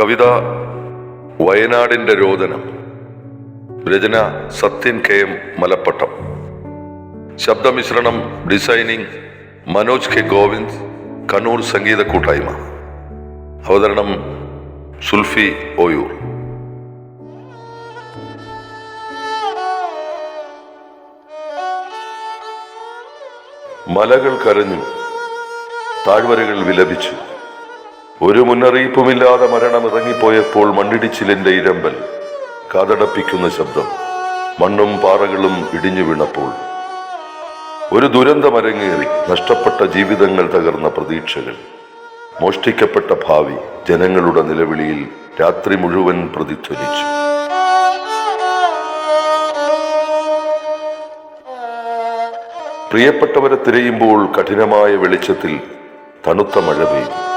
കവിത വയനാടിന്റെ രോദനം. രചന സത്യൻ കെ എം മലപ്പട്ടം. ശബ്ദമിശ്രണം ഡിസൈനിങ് മനോജ് കെ ഗോവിന്ദ് കണ്ണൂർ സംഗീത കൂട്ടായ്മ. അവതരണം സുൽഫി ഓയൂർ. മലകൾ കരഞ്ഞു താഴ്വരകൾ വിലപിച്ചു. ഒരു മുന്നറിയിപ്പുമില്ലാതെ മരണം ഇറങ്ങിപ്പോയപ്പോൾ മണ്ണിടിച്ചിലിന്റെ ഇരമ്പൽ കാതടപ്പിക്കുന്ന ശബ്ദം മണ്ണും പാറകളും ഇടിഞ്ഞു വീണപ്പോൾ. ഒരു ദുരന്തം അരങ്ങേറി നഷ്ടപ്പെട്ട ജീവിതങ്ങൾ തകർന്ന പ്രതീക്ഷകൾ മോഷ്ടിക്കപ്പെട്ട ഭാവി ജനങ്ങളുടെ നിലവിളിയിൽ രാത്രി മുഴുവൻ പ്രതിധ്വനിച്ചു. പ്രിയപ്പെട്ടവരെ തിരയുമ്പോൾ കഠിനമായ വെളിച്ചത്തിൽ തണുത്ത മഴ പെയ്തു.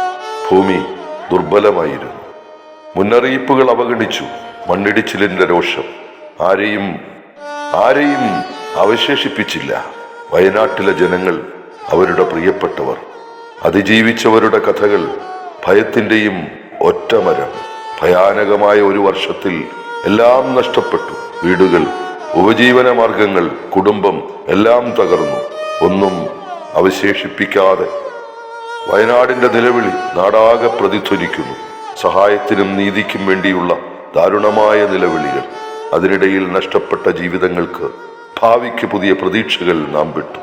ഭൂമി ദുർബലമായിരുന്നു. മുന്നറിയിപ്പുകൾ അവഗണിച്ചു. മണ്ണിടിച്ചിലിന്റെ രോഷം. ആരെയും ആരെയും അവശേഷിപ്പിച്ചില്ല. വയനാട്ടിലെ ജനങ്ങൾ അവരുടെ പ്രിയപ്പെട്ടവർ. അതിജീവിച്ചവരുടെ കഥകൾ ഭയത്തിന്റെയും ഒറ്റമരം. ഭയാനകമായ ഒരു വർഷത്തിൽ എല്ലാം നഷ്ടപ്പെട്ടു. വീടുകൾ ഉപജീവന മാർഗങ്ങൾ കുടുംബം എല്ലാം തകർന്നു. ഒന്നും അവശേഷിപ്പിക്കാതെ വയനാടിന്റെ നിലവിളി നാടാകെ പ്രതിധ്വനിക്കുന്നു. സഹായത്തിനും നീതിക്കും വേണ്ടിയുള്ള ദാരുണമായ നിലവിളികൾ. അതിനിടയിൽ നഷ്ടപ്പെട്ട ജീവിതങ്ങൾക്ക് ഭാവിക്ക് പുതിയ പ്രതീക്ഷകൾ നാം വിട്ടു.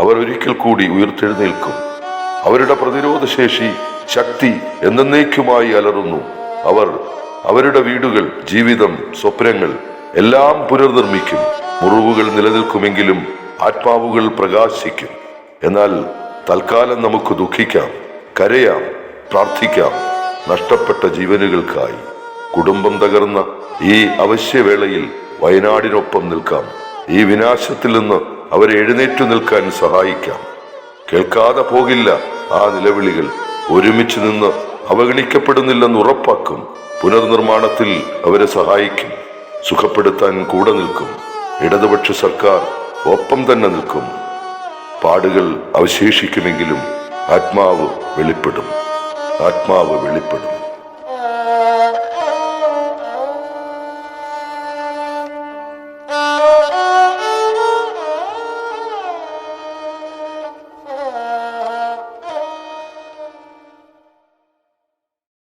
അവർ ഒരിക്കൽ കൂടി ഉയർത്തെഴുന്നേൽക്കും. അവരുടെ പ്രതിരോധ ശേഷി ശക്തി എന്നേക്കുമായി അലറുന്നു. അവർ അവരുടെ വീടുകൾ ജീവിതം സ്വപ്നങ്ങൾ എല്ലാം പുനർനിർമ്മിക്കും. മുറിവുകൾ നിലനിൽക്കുമെങ്കിലും ആത്മാവുകൾ പ്രകാശിക്കും. എന്നാൽ തൽക്കാലം നമുക്ക് ദുഃഖിക്കാം കരയാം പ്രാർത്ഥിക്കാം. നഷ്ടപ്പെട്ട ജീവനുകൾക്കായി കുടുംബം തകർന്ന ഈ അവശ്യവേളയിൽ വയനാടിനൊപ്പം നിൽക്കാം. ഈ വിനാശത്തിൽ നിന്ന് അവരെ എഴുന്നേറ്റു നിൽക്കാൻ സഹായിക്കാം. കേൾക്കാതെ പോകില്ല ആ നിലവിളികൾ. ഒരുമിച്ച് നിന്ന് അവഗണിക്കപ്പെടുന്നില്ലെന്ന് ഉറപ്പാക്കും. പുനർനിർമ്മാണത്തിൽ അവരെ സഹായിക്കും. സുഖപ്പെടുത്താൻ കൂടെ നിൽക്കും. ഇടതുപക്ഷ സർക്കാർ ഒപ്പം തന്നെ നിൽക്കും. പാടുകൾ അവശേഷിക്കുമെങ്കിലും ആത്മാവ് വെളിപ്പെടും. ആത്മാവ് വെളിപ്പെടും.